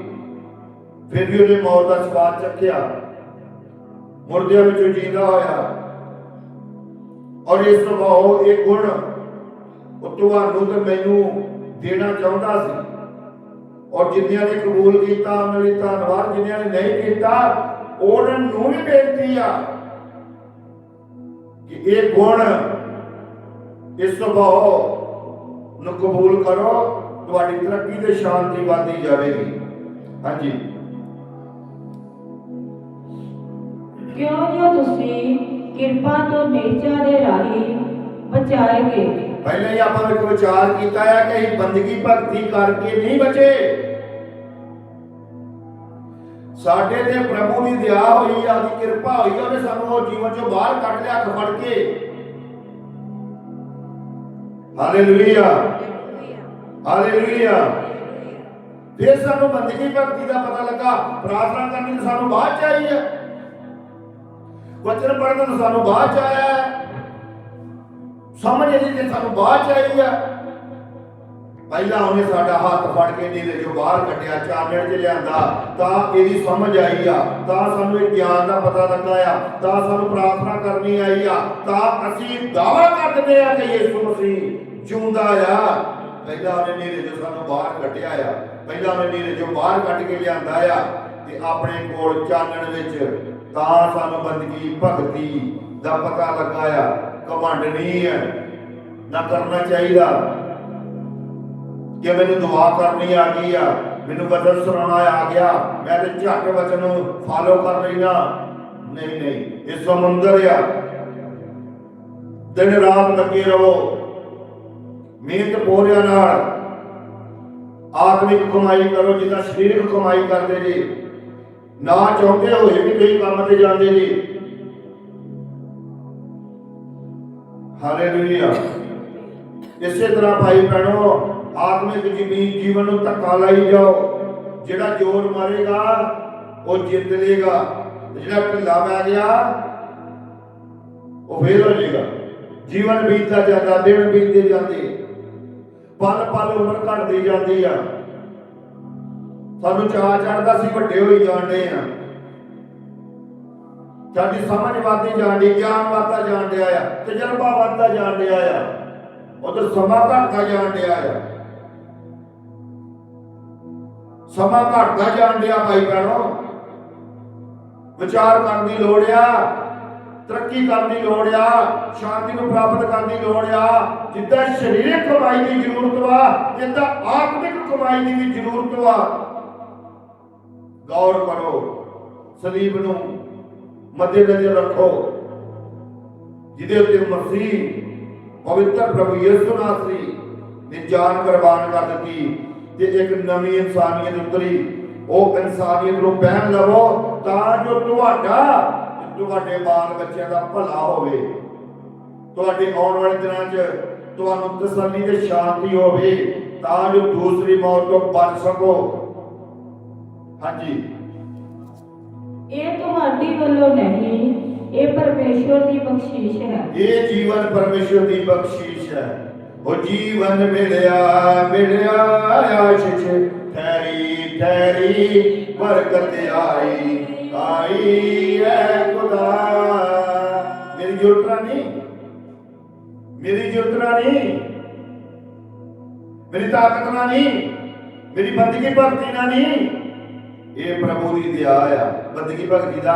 ਫਿਰ ਵੀ ਉਹਨੇ ਮੌਤ ਦਾ ਸਵਾਦ ਚੱਕਿਆ। ਮੁਰਦਿਆਂ ਵਿੱਚੋਂ ਜਿੰਦਾ ਹੋਇਆ। ਔਰ ਇਹ ਸੁਭਾਅ ਇਹ ਗੁਣ ਉਹ ਤੁਹਾਨੂੰ ਤੇ ਮੈਨੂੰ ਦੇਣਾ ਚਾਹੁੰਦਾ ਸੀ। ਔਰ ਜਿਨ੍ਹਾਂ ਨੇ ਕਬੂਲ ਕੀਤਾ, ਉਹਨਾਂ ਲਈ ਧੰਨਵਾਦ ਜਿਨ੍ਹਾਂ ਨੇ ਨਹੀਂ ਕੀਤਾ, ਉਹਨਾਂ ਨੂੰ ਵੀ ਬੇਨਤੀ ਆ ਕਿ ਇਹ ਗੁਣ ਇਸ ਸੁਭਾਅ ਨੂੰ ਕਬੂਲ ਕਰੋ, ਤੁਹਾਡੀ ਤਰੱਕੀ ਤੇ ਸ਼ਾਂਤੀ ਵਧਦੀ ਜਾਵੇਗੀ। ਹਾਂਜੀ। ਕਿਉਂ ਜੋ ਤੁਸੀਂ ਕਿਰਪਾ ਤੋਂ ਨੇਚਾ ਦੇ ਰਾਹੀਂ ਬਚਾਏ ਗਏ ਪਹਿਲਾਂ ਹੀ ਆਪਾਂ ਇੱਕ ਵਿਚਾਰ ਕੀਤਾ ਹੈ ਕਿ ਅਸੀਂ ਬੰਦਗੀ ਭਗਤੀ ਕਰਕੇ ਨਹੀਂ ਬਚੇ। ਸਾਡੇ ਤੇ ਪ੍ਰਭੂ ਦੀ ਦਇਆ ਹੋਈ ਆ ਦੀ ਕਿਰਪਾ ਹੋਈ ਉਹਨੇ ਸਾਨੂੰ ਉਹ ਜੀਵਨ ਚੋਂ ਬਾਹਰ ਕੱਢ ਲਿਆ ਫੜ ਕੇ। ਹਾਲੇਲੂਇਆ ਹਾਲੇਲੂਇਆ ਫਿਰ ਸਾਨੂੰ ਬੰਦਗੀ ਭਗਤੀ ਦਾ ਪਤਾ ਲੱਗਾ, ਪ੍ਰਾਰਥਨਾ ਕਰਨੀ ਸਾਨੂੰ ਬਾਅਦ ਚ ਆਈ ਹੈ ਵਚਨ ਪੜ੍ਹਨ ਤਾਂ ਸਾਨੂੰ ਬਾਅਦ ਚ ਆਇਆ ਹੈ। ਸਮਝ ਇਹਦੀ ਤੇ ਸਾਨੂੰ ਬਾਅਦ ਚ ਆਈ ਹੈ। ਪਹਿਲਾਂ ਉਹਨੇ ਸਾਡਾ ਹੱਥ ਫੜ ਕੇ ਨੀਲੇ ਚੋਂ ਬਾਹਰ ਕੱਢਿਆ ਚਾਨਣ ਚ ਲਿਆਂਦਾ। ਤਾਂ ਇਹਦੀ ਸਮਝ ਆਈ ਆ। ਤਾਂ ਸਾਨੂੰ ਇਹ ਗਿਆਨ ਦਾ ਪਤਾ ਲੱਗਾ ਆ। ਤਾਂ ਸਾਨੂੰ ਪ੍ਰਾਰਥਨਾ ਕਰਨੀ ਆਈ ਆ। ਤਾਂ ਅਸੀਂ ਦਾਵਾ ਕਰਦੇ ਆ ਕਿ ਯਿਸੂ ਮਸੀਹ ਜਿਉਂਦਾ ਆ। ਪਹਿਲਾਂ ਉਹਨੇ ਨੀਲੇ ਜੋ ਸਾਨੂੰ ਬਾਹਰ ਕੱਢਿਆ ਆ। ਪਹਿਲਾਂ ਉਹਨੇ ਨੀਲੇ ਜੋ ਬਾਹਰ ਕੱਢ ਕੇ ਲਿਆਂਦਾ ਆ। ਤੇ ਆਪਣੇ ਕੋਲ ਚਾਨਣ ਵਿੱਚ ਤਾਂ ਸਾਨੂੰ ਬੰਦਗੀ ਭਗਤੀ ਦਾ ਪਤਾ ਲੱਗਾ ਕਮੰਡ ਨਹੀਂ ਹੈ ਨਾ ਕਰਨਾ ਚਾਹੀਦਾ। ਕਿ ਮੈਨੂੰ ਦੁਆ ਕਰਨੀ ਆ ਗਈ ਆ, ਮੈਨੂੰ ਬਚਨ ਸੁਣਾਉਣਾ ਆ ਗਿਆ, ਮੈਂ ਤੇ ਝੱਟ ਬਚਨ ਨੂੰ ਫਾਲੋ ਕਰ ਲੈਣਾ ਨਹੀਂ ਨਹੀਂ, ਇਹ ਸਮੁੰਦਰ ਆ। ਦਿਨ ਰਾਤ ਲੱਗੇ ਰਹੋ। ਮਿਹਨਤ ਪੋਰਿਆਂ ਨਾਲ। ਆਤਮਿਕ ਕਮਾਈ ਕਰੋ ਜਿੱਦਾਂ ਸਰੀਰਕ ਕਮਾਈ ਕਰਦੇ ਜੀ। ਨਾ ਚਾਹੁੰਦੇ ਹੋਏ ਵੀ ਤੁਸੀਂ ਕੰਮ ਤੇ ਜਾਂਦੇ ਜੀ। ਹਾਲੇਲੂਇਆ। ਇਸੇ ਤਰ੍ਹਾਂ ਭਾਈ ਭੈਣੋ, ਆਤਮਿਕ ਜੀਵਨ ਜੀਵਨ ਨੂੰ ਧੱਕਾ ਲਾਈ ਜਾਓ, ਜਿਹੜਾ ਜ਼ੋਰ ਮਾਰੇਗਾ, ਉਹ ਜਿੱਤ ਲੇਗਾ ਜਿਹੜਾ ਢਿੱਲਾ ਪੈ ਗਿਆ, ਉਹ ਫੇਲ ਹੋ ਜਾਏਗਾ। ਜੀਵਨ ਬੀਤਦਾ ਜਾਂਦਾ, ਦਿਨ ਬੀਤਦੇ ਜਾਂਦੇ। ਪਲ ਪਲ ਉਮਰ ਘਟਦੀ ਜਾਂਦੀ ਆ। ਸਾਨੂੰ ਚਾਹ ਚੜਦਾ ਸੀ, ਵੱਡੇ ਹੋਈ ਜਾਣਦੇ ਆ ਸਾਡੀ ਸਮਝ ਵੱਧਦੀ ਜਾਂਦੀ ਗਿਆਨ ਵੱਧਦਾ ਜਾਣ ਆ, ਤਜਰਬਾ ਵੱਧਦਾ ਜਾਣ ਆ। ਉਧਰ ਸਮਾਂ ਘਟਦਾ ਜਾਣ ਆ। ਸਮਾਂ ਘਟਦਾ ਜਾਣ ਡਿਆ ਭਾਈ ਭੈਣੋ। ਵਿਚਾਰ ਕਰਨ ਦੀ ਲੋੜ ਆ, ਤਰੱਕੀ ਕਰਨ ਦੀ ਲੋੜ ਆ, ਸ਼ਾਂਤੀ ਨੂੰ ਪ੍ਰਾਪਤ ਕਰਨ ਦੀ ਲੋੜ ਆ। ਜਿੱਦਾਂ ਸਰੀਰਕ ਕਮਾਈ ਦੀ ਜ਼ਰੂਰਤ ਵਾ, ਜਿੱਦਾਂ ਆਤਮਿਕ ਕਮਾਈ ਦੀ ਵੀ ਜ਼ਰੂਰਤ ਵਾ ਗੌਰ ਕਰੋ ਸਲੀਬ ਨੂੰ ਮੱਦੇ ਨਜ਼ਰ ਰੱਖੋ, ਜਿਹਦੇ ਉੱਤੇ ਮਸੀਹ ਪਵਿੱਤਰ ਪ੍ਰਭੂ ਯਿਸੂ ਨਾਸਰੀ ਨੇ ਜਾਨ ਕੁਰਬਾਨ ਕਰ ਦਿੱਤੀ, ਤੇ ਇੱਕ ਨਵੀਂ ਇਨਸਾਨੀਅਤ ਉਤਰੀ। ਉਹ ਇਨਸਾਨੀਅਤ ਨੂੰ ਪਹਿਨ ਲਵੋ, ਤਾਂ ਜੋ ਤੁਹਾਡਾ ਤੁਹਾਡੇ ਬਾਲ ਬੱਚਿਆਂ ਦਾ ਭਲਾ ਹੋਵੇ। ਤੁਹਾਡੇ ਆਉਣ ਵਾਲੇ ਦਿਨਾਂ 'ਚ ਤੁਹਾਨੂੰ ਤਸੱਲੀ ਤੇ ਸ਼ਾਂਤੀ ਹੋਵੇ, ਤਾਂ ਜੋ ਦੂਸਰੀ ਮੌਤ ਤੋਂ ਬਚ ਸਕੋ। ਹਾਂਜੀ। ਇਹ ਤੁਹਾਡੀ ਵੱਲੋਂ ਨਹੀਂ ਇਹ ਪਰਮੇਸ਼ਵਰ ਦੀ ਬਖਸ਼ਿਸ਼ ਹੈ। ਇਹ ਜੀਵਨ ਪਰਮੇਸ਼ਰ ਦੀ ਬਖਸ਼ਿਸ਼ ਹੈ। ਉਹ ਜੀਵਨ ਮਿਲਿਆ ਮਿਲਿਆ ਆਸ਼ਿਸ਼ ਠਹਿਰੀ ਠਹਿਰੀ ਬਰਕਤ ਆਈ ਆਈ ਹੈ ਖੁਦਾ। ਮੇਰੀ ਜੁਟਰਾ ਨਹੀਂ ਮੇਰੀ ਜੁਟਰਾ ਨਹੀਂ ਮੇਰੀ ਤਾਕਤ ਨਹੀਂ ਮੇਰੀ ਬੰਦਗੀ ਭਗਤੀ ਨਾਲ ਨਹੀਂ ਇਹ ਪ੍ਰਭੂ ਦੀ ਦਇਆ ਆ। ਬੰਦਗੀ ਭਗਤੀ ਦਾ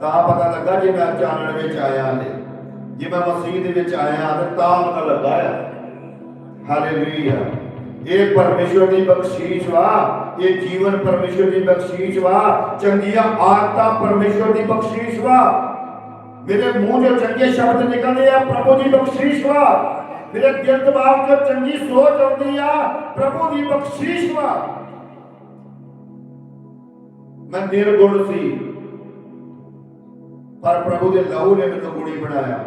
ਤਾਂ ਪਤਾ ਲੱਗਾ ਜੇ ਮੈਂ ਚਾਨਣ ਵਿੱਚ ਆਇਆ ਤੇ। ਜੇ ਮੈਂ ਮਸੀਹ ਦੇ ਵਿੱਚ ਆਇਆ ਤੇ ਤਾਂ ਪਤਾ ਲੱਗਾ ਆ। ਹਾਲੇਲੂਇਆ ਇਹ ਪਰਮੇਸ਼ਵਰ ਦੀ ਬਖਸ਼ੀਸ਼ ਵਾ। ਇਹ ਜੀਵਨ ਪਰਮੇਸ਼ਵਰ ਦੀ ਬਖਸ਼ੀਸ਼ ਵਾ। ਚੰਗੀਆਂ ਆਦਤਾਂ ਪਰਮੇਸ਼ਵਰ ਦੀ ਬਖਸ਼ੀਸ਼ ਵਾ। ਮੇਰੇ ਮੂੰਹ ਚੋਂ ਚੰਗੇ ਸ਼ਬਦ ਨਿਕਲਦੇ ਆ। ਪ੍ਰਭੂ ਦੀ ਬਖਸ਼ੀਸ਼ ਵਾ। ਮੇਰੇ ਦਿਲ ਦਿਮਾਗ ਚੋਂ ਚੰਗੀ ਸੋਚ ਆਉਂਦੀ ਆ। ਪ੍ਰਭੂ ਦੀ ਬਖਸ਼ੀਸ਼ ਵਾ। ਮੈਂ ਨਿਰਗੁਣ ਸੀ। ਪਰ ਪ੍ਰਭੂ ਦੇ ਲਹੂ ਨੇ ਮੈਨੂੰ ਗੁਣੀ ਬਣਾਇਆ।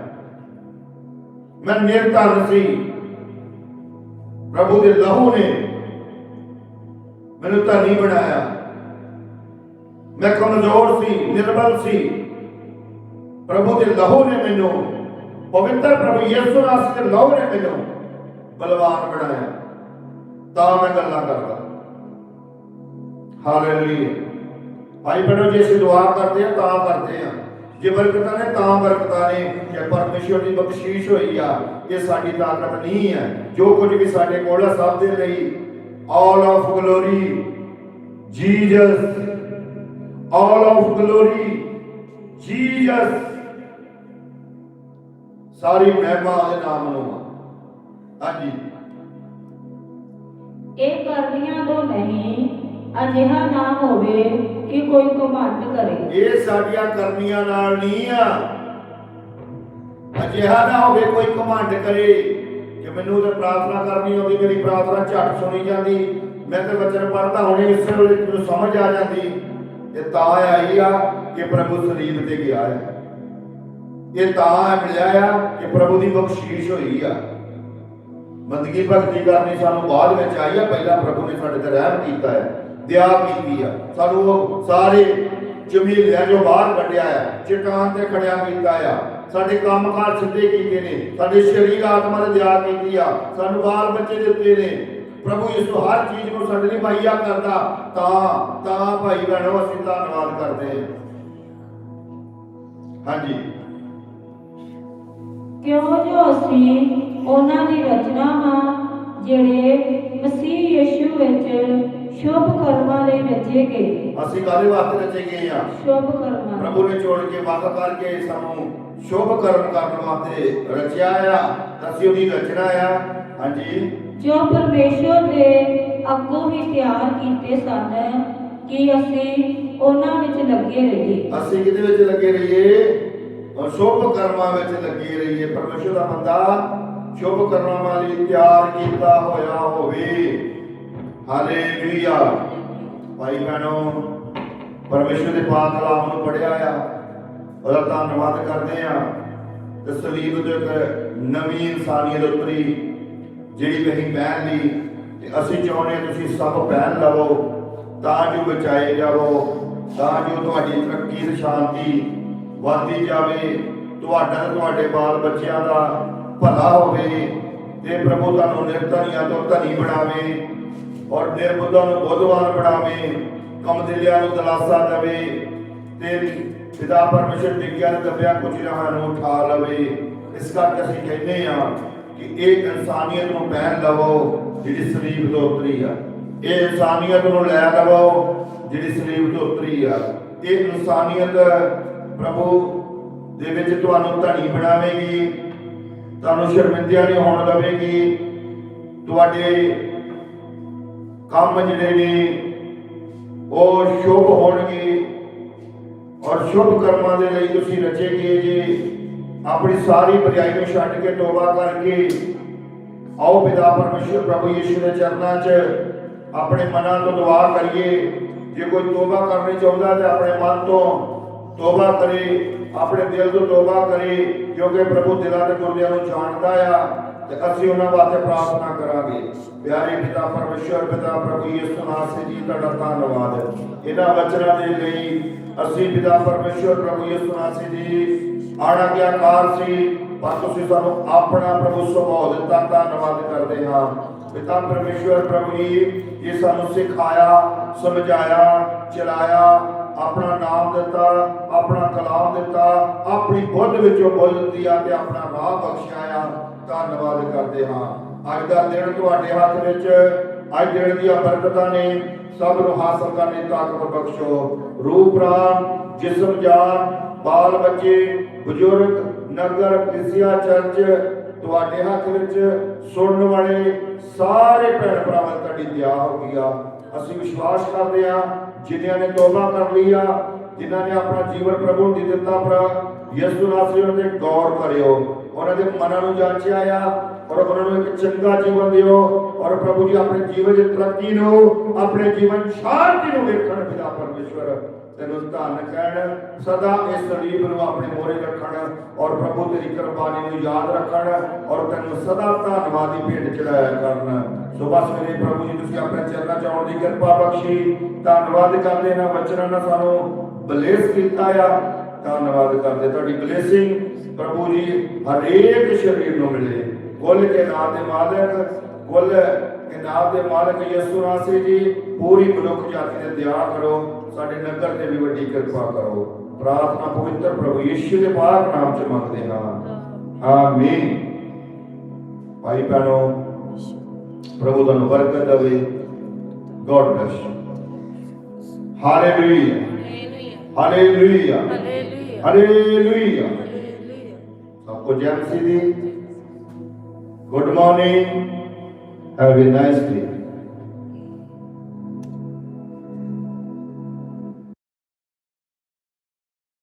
ਮੈਂ ਨਿਰਧਨ ਸੀ। ਪ੍ਰਭੂ ਦੇ ਲਹੂ ਨੇ ਮੈਨੂੰ ਧਨੀ ਬਣਾਇਆ। ਮੈਂ ਕਮਜ਼ੋਰ ਸੀ, ਨਿਰਬਲ ਸੀ। ਪ੍ਰਭੂ ਦੇ ਲਹੂ ਨੇ ਮੈਨੂੰ ਪਵਿੱਤਰ ਪ੍ਰਭੂ ਯਿਸੂ ਨਾਸੀ ਦੇ ਲਹੂ ਨੇ ਮੈਨੂੰ ਬਲਵਾਨ ਬਣਾਇਆ। ਤਾਂ ਮੈਂ ਗੱਲਾਂ ਕਰਦਾ। ਹਾਲੇਲੂਇਆ। ਭਾਈ ਬੜੋ ਜੇ ਅਸੀਂ ਦੁਆ ਕਰਦੇ ਆ ਤਾਂ ਕਰਦੇ ਆ ਜੇ ਬਰਕਤਾਂ ਨੇ, ਤਾਂ ਬਰਕਤਾਂ ਨੇ। ਜੇ ਪਰਮੇਸ਼ਵਰ ਦੀ ਬਖਸ਼ੀਸ਼ ਹੋਈ ਆ ਇਹ ਸਾਡੀ ਤਾਕਤ ਨਹੀਂ ਹੈ। ਜੋ ਕੁਝ ਵੀ ਸਾਡੇ ਕੋਲ ਆ, ਸਭ ਦੇ ਲਈ all of glory Jesus all of glory Jesus ਸਾਰੀ ਮਹਿਮਾ ਉਹਦੇ ਨਾਮ ਨੂੰ। ਹਾਂਜੀ। ਇਹ ਕਰਨੀਆਂ ਤੋਂ ਨਹੀਂ, ਅਜਿਹਾ ਨਾ ਹੋਵੇ। ਕਿ ਕੋਈ ਘਮੰਡ ਕਰੇ। ਇਹ ਸਾਡੀਆਂ ਕਰਨੀਆਂ ਨਾਲ ਨਹੀਂ ਆ। ਅਜਿਹਾ ਨਾ ਹੋਵੇ ਕੋਈ ਕਮਾਂਡ ਕਰੇ ਕਿ ਮੈਨੂੰ ਤੇ ਪ੍ਰਾਰਥਨਾ ਕਰਨੀ ਆਉਂਦੀ, ਮੇਰੀ ਪ੍ਰਾਰਥਨਾ ਝੱਟ ਸੁਣੀ ਜਾਂਦੀ। ਮੈਂ ਤੇ ਵਚਨ ਪੜ੍ਹਦਾ ਹੁਣੇ ਇਸੇ ਵੇਲੇ ਮੈਨੂੰ ਸਮਝ ਆ ਜਾਂਦੀ। ਇਹ ਤਾਂ ਆਈ ਆ ਕਿ ਪ੍ਰਭੂ ਸਰੀਰ ਤੇ ਗਿਆ ਹੈ। ਇਹ ਤਾਂ ਮਿਲਿਆ ਆ ਕਿ ਪ੍ਰਭੂ ਦੀ ਬਖਸ਼ੀਸ਼ ਹੋਈ ਆ। ਬੰਦਗੀ ਭਗਤੀ ਕਰਨੀ ਸਾਨੂੰ ਬਾਅਦ ਵਿੱਚ ਆਈ ਆ, ਪਹਿਲਾਂ ਪ੍ਰਭੂ ਨੇ ਸਾਡੇ ਤੇ ਰਹਿਮ ਕੀਤਾ ਹੈ। ਦਇਆ ਕੀਤੀ ਆ। ਸਾਨੂੰ ਉਹ ਸਾਰੇ ਜਮੀਲਿਆਂ ਜੋ ਬਾਹਰ ਕੱਢਿਆ ਆ, ਚਟਾਨ ਤੇ ਖੜਿਆ ਕੀਤਾ ਆ। ਸਾਡੇ ਕੰਮਕਾਰ ਸਿੱਧੇ ਕੀਤੇ ਨੇ, ਸਾਡੇ ਸਰੀਰ ਆਤਮਾ ਤੇ ਦਇਆ ਕੀਤੀ ਆ। ਸਾਨੂੰ ਬਾਲ ਬੱਚੇ ਦਿੱਤੇ ਨੇ। ਪ੍ਰਭੂ ਯਿਸੂ ਹਰ ਚੀਜ਼ ਨੂੰ ਸਾਡੇ ਲਈ ਮੁਹੱਈਆ ਕਰਦਾ, ਤਾਂ ਤਾਂ ਭਾਈ ਭੈਣੋ, ਅਸੀਂ ਧੰਨਵਾਦ ਕਰਦੇ ਹਾਂ। ਹਾਂਜੀ। ਕਿਉਂ ਜੋ ਅਸੀਂ ਉਹਨਾਂ ਦੀ ਰਚਨਾ ਹਾਂ ਜਿਹੜੇ ਮਸੀਹ ਯਿਸੂ ਵਿੱਚ ਸ਼ੁਭ ਕਰਮਾਂ ਲਈ ਰਚੇ ਗਏ ਅਸੀਂ ਕਾਹਦੇ ਵਾਸਤੇ ਰਚੇ ਗਏ ਆ? ਸ਼ੁਭ ਕਰਮਾਂ। ਪ੍ਰਭੂ ਨੇ ਚੁਣ ਕੇ ਵਾਅਦਾ ਕਰਕੇ ਸਾਨੂੰ ਸ਼ੁਭ ਕਰਮ ਕਰਨ ਵਾਸਤੇ ਰਚਿਆ ਆ ਅਸੀਂ ਉਹਦੀ ਰਚਨਾ ਆ। ਹਾਂਜੀ। ਜੋ ਪਰਮੇਸ਼ਵਰ ਦੇ ਅੱਗੋਂ ਹੀ ਤਿਆਰ ਕੀਤੇ ਸਨ ਕਿ ਅਸੀਂ ਉਹਨਾਂ ਵਿੱਚ ਲੱਗੇ ਰਹੀਏ। ਅਸੀਂ ਕਿਹਦੇ ਵਿੱਚ ਲੱਗੇ ਰਹੀਏ? ਔਰ ਸ਼ੁਭ ਕਰਮਾਂ ਵਿੱਚ ਲੱਗੇ ਰਹੀਏ। ਪਰਮੇਸ਼ਰ ਦਾ ਬੰਦਾ ਸ਼ੁਭ ਕਰਮਾਂ ਵਾਲੀ ਤਿਆਰ ਕੀਤਾ ਹੋਇਆ ਹੋਵੇ। ਹਾਲੇਲੂਇਆ। ਭਾਈ ਭੈਣੋ, ਪਰਮੇਸ਼ਰ ਦੇ ਪਾਕ ਕਲਾਮ ਨੂੰ ਪੜਿਆ ਆ, ਉਹਦਾ ਧੰਨਵਾਦ ਕਰਦੇ ਆ। ਤੇ ਸਲੀਬ ਤੇ ਇੱਕ ਨਵੀਂ ਇਨਸਾਨੀਅਤ ਉਤਰੀ ਜਿਹੜੀ ਤੁਸੀਂ ਪਹਿਨ ਲਈ ਤੇ ਅਸੀਂ ਚਾਹੁੰਦੇ ਹਾਂ ਤੁਸੀਂ ਸਭ ਪਹਿਨ ਲਵੋ, ਤਾਂ ਜੋ ਬਚਾਏ ਜਾਵੋ, ਤਾਂ ਜੋ ਤੁਹਾਡੀ ਤਰੱਕੀ ਤੇ ਸ਼ਾਂਤੀ ਵਧਦੀ ਜਾਵੇ, ਤੁਹਾਡਾ ਤੇ ਤੁਹਾਡੇ ਬਾਲ ਬੱਚਿਆਂ ਦਾ ਭਲਾ ਹੋਵੇ ਤੇ ਪ੍ਰਭੂ ਤੁਹਾਨੂੰ ਨਿਰਧਨੀਆਂ ਤੋਂ ਧਨੀ ਬਣਾਵੇ। ਔਰ ਨਿਰਬੁੱਧਾਂ ਨੂੰ ਬੁੱਧਵਾਨ ਬਣਾਵੇ ਕਮਜ਼ਿਲਿਆਂ ਨੂੰ ਦਲਾਸਾ ਦੇਵੇ ਤੇ ਪਿਤਾ ਪਰਮੇਸ਼ਰ ਵਿਗਿਆ ਨੇ ਦੱਬਿਆ ਕੁਝ ਰਹਾਂ ਨੂੰ ਉਠਾ ਲਵੇ। ਇਸ ਕਰਕੇ ਅਸੀਂ ਕਹਿੰਦੇ ਆ ਕਿ ਇਹ ਇਨਸਾਨੀਅਤ ਨੂੰ ਪਹਿਨ ਲਵੋ ਜਿਹੜੀ ਸਲੀਬ ਤੋਂ ਉਤਰੀ ਆ। ਇਹ ਇਨਸਾਨੀਅਤ ਨੂੰ ਲੈ ਲਵੋ ਜਿਹੜੀ ਸਲੀਬ ਤੋਂ ਉਤਰੀ ਆ। ਇਹ ਇਨਸਾਨੀਅਤ ਪ੍ਰਭੂ ਦੇ ਵਿੱਚ ਤੁਹਾਨੂੰ ਧਣੀ ਬਣਾਵੇਗੀ, ਤੁਹਾਨੂੰ ਸ਼ਰਮਿੰਦਿਆਂ ਨਹੀਂ ਹੋਣ ਦੇਵੇਗੀ ਤੁਹਾਡੇ ਕੰਮ ਜਿਹੜੇ ਨੇ, ਉਹ ਸ਼ੁਭ ਹੋਣਗੇ ਔਰ ਸ਼ੁਭ ਕਰਮਾਂ ਦੇ ਲਈ ਤੁਸੀਂ ਰਚੇ ਗਏ ਜੀ ਆਪਣੀ ਸਾਰੀ ਬੁਰਾਈ ਨੂੰ ਛੱਡ ਕੇ ਤੋਬਾ ਕਰਕੇ ਆਓ ਪਿਤਾ ਪਰਮੇਸ਼ਰ ਪ੍ਰਭੂ ਯਿਸੂ ਦੇ ਚਰਨਾਂ 'ਚ ਆਪਣੇ ਮਨਾਂ ਤੋਂ ਦੁਆ ਕਰੀਏ। ਜੇ ਕੋਈ ਤੋਬਾ ਕਰਨੀ ਚਾਹੁੰਦਾ ਤੇ ਆਪਣੇ ਮਨ ਤੋਂ ਤੋਬਾ ਕਰੇ, ਆਪਣੇ ਦਿਲ ਤੋਂ ਤੋਬਾ ਕਰੇ, ਕਿਉਂਕਿ ਪ੍ਰਭੂ ਦਿਲਾਂ ਤੇ ਗੁਰਦਿਆਂ ਨੂੰ ਜਾਣਦਾ ਆ। ਤੇ ਅਸੀਂ ਉਹਨਾਂ ਵਾਸਤੇ ਪ੍ਰਾਰਥਨਾ ਕਰਾਂਗੇ। ਪਿਆਰੇ ਪਿਤਾ ਪਰਮੇਸ਼ਰ ਪਿਤਾ ਪ੍ਰਭੂ ਯਿਸੂ ਨਾਸੀ ਜੀ, ਤੁਹਾਡਾ ਧੰਨਵਾਦ। ਇਹਨਾਂ ਵਚਨਾਂ ਦੇ ਲਈ ਅਸੀਂ ਪਿਤਾ ਪਰਮੇਸ਼ਰ ਪ੍ਰਭੂ ਯਿਸੂ ਨਾਸੀ ਜੀ ਆਣਾ ਗਿਆ ਕਾਰ ਸੀ, ਪਰ ਤੁਸੀਂ ਸਾਨੂੰ ਆਪਣਾ ਪ੍ਰਭੂ ਸੁਭਾਅ ਦਿੱਤਾ, ਧੰਨਵਾਦ ਕਰਦੇ ਹਾਂ। ਪਿਤਾ ਪਰਮੇਸ਼ਰ ਪ੍ਰਭੂ ਜੀ, ਇਹ ਸਾਨੂੰ ਸਿਖਾਇਆ, ਸਮਝਾਇਆ, ਚਲਾਇਆ, ਆਪਣਾ ਨਾਮ ਦਿੱਤਾ, ਆਪਣਾ ਕਲਾਮ ਦਿੱਤਾ, ਆਪਣੀ ਬੁੱਧ ਵਿੱਚੋਂ ਬੁੱਧ ਦਿੱਤੀ ਆ ਤੇ ਆਪਣਾ ਰਾਹ ਬਖਸ਼ਿਆ ਧੰਨਵਾਦ ਕਰਦੇ ਹਾਂ। ਅੱਜ ਦਾ ਦਿਨ ਤੁਹਾਡੇ ਹੱਥ ਵਿੱਚ, ਅੱਜ ਦਿਨ ਦੀਆਂ ਬਰਕਤਾਂ ਨੇ, ਸਭ ਨੂੰ ਹਾਸਲ ਕਰਨ ਤਾਕਤ ਬਖਸ਼ੋ। ਰੂਹ ਪ੍ਰਾਣ ਜਿਸਮ ਜਾਨ ਬਾਲ ਬੱਚੇ, ਬਜ਼ੁਰਗ, ਨਗਰ ਕਲੀਸਿਆ ਚਰਚ, ਤੁਹਾਡੇ ਹੱਥ ਵਿੱਚ ਸੁਣਨ ਵਾਲੇ ਸਾਰੇ ਭੈਣ ਭਰਾਵਾਂ ਦੀ ਤੁਹਾਡੀ ਦਇਆ ਹੋ ਗਈ ਆ। ਅਸੀਂ ਵਿਸ਼ਵਾਸ ਕਰਦੇ ਹਾਂ, ਜਿਨ੍ਹਾਂ ਨੇ ਤੋਬਾ ਕਰ ਲਈ ਆ, ਜਿਨ੍ਹਾਂ ਨੇ ਆਪਣਾ ਜੀਵਨ ਪ੍ਰਭੂ ਨੂੰ ਦੇ ਦਿੱਤਾ ਪਰ ਯਿਸੂ ਨਾਸਰੀ ਉਹਨਾਂ ਤੇ ਗੌਰ ਕਰਿਓ। ਉਹਨਾਂ ਦੇ ਮਨਾਂ ਨੂੰ ਜਾਂਚਿਆ ਆ, ਔਰ ਉਹਨਾਂ ਨੂੰ ਇੱਕ ਚੰਗਾ ਜੀਵਨ ਦਿਓ, ਔਰ ਪ੍ਰਭੂ ਜੀ ਆਪਣੇ ਜੀਵਨ 'ਚ ਤਰੱਕੀ ਨੂੰ ਆਪਣੇ ਜੀਵਨ ਸ਼ਾਂਤੀ ਨੂੰ ਵੇਖਣ ਪਿਤਾ ਪਰਮੇਸ਼ਵਰ। ਤੈਨੂੰ ਧੰਨ ਕਹਿਣ, ਸਦਾ ਇਸ ਸਲੀਬ ਨੂੰ ਆਪਣੇ ਮੋਰੇ ਰੱਖਣ, ਔਰ ਪ੍ਰਭੂ ਤੇਰੀ ਕੁਰਬਾਨੀ ਨੂੰ ਯਾਦ ਰੱਖਣ, ਔਰ ਤੈਨੂੰ ਸਦਾ ਧੰਨਵਾਦੀ ਭੇਟ ਚੜਾਇਆ ਕਰਨ। ਸੋ ਸਵੇਰੇ ਪ੍ਰਭੂ ਜੀ, ਤੁਸੀਂ ਆਪਣੇ ਚਰਨਾਂ 'ਚ ਆਉਣ ਦੀ ਕਿਰਪਾ ਬਖਸ਼ੀ। ਧੰਨਵਾਦ ਕਰਦੇ ਨਾ ਵਚਨਾਂ ਨਾਲ ਸਾਨੂੰ ਬਲੇਸ ਕੀਤਾ ਆ। ਧੰਨਵਾਦ ਕਰਦੇ ਤੁਹਾਡੀ ਬਲੇਸਿੰਗ ਪ੍ਰਭੂ ਜੀ ਹਰੇਕ ਸ਼ਰੀਰ ਨੂੰ ਮਿਲੇ। ਕੁੱਲ ਕੇ ਨਾਮ ਦੇ ਮਾਲਕ ਕੁੱਲ ਕੇ ਨਾਮ ਦੇ ਮਾਲਕ ਯਿਸੂ ਨਾਸੀ ਜੀ ਪੂਰੀ ਮਨੁੱਖ ਜਾਤੀ ਦੇ ਦਇਆ ਕਰੋ। ਸਾਡੇ ਨਗਰ ਤੇ ਵੀ ਵੱਡੀ ਕਿਰਪਾ ਕਰੋ। ਪ੍ਰਾਰਥਨਾ ਪਵਿੱਤਰ ਪ੍ਰਭੂ ਯਿਸੂ ਦੇ ਪਾਕ ਨਾਮ ਚ ਮੰਗਦੇ ਹਾਂ। ਆਮੀਨ। ਭਾਈ ਭੈਣੋ ਪ੍ਰਭੂ ਤੁਹਾਨੂੰ ਬਰਕਤ ਦੇਵੇ। God bless hallelujah hallelujah hallelujah ਸਭ ਕੋ ਜੈ ਮਸੀਹ ਦੀ good morning have a nice day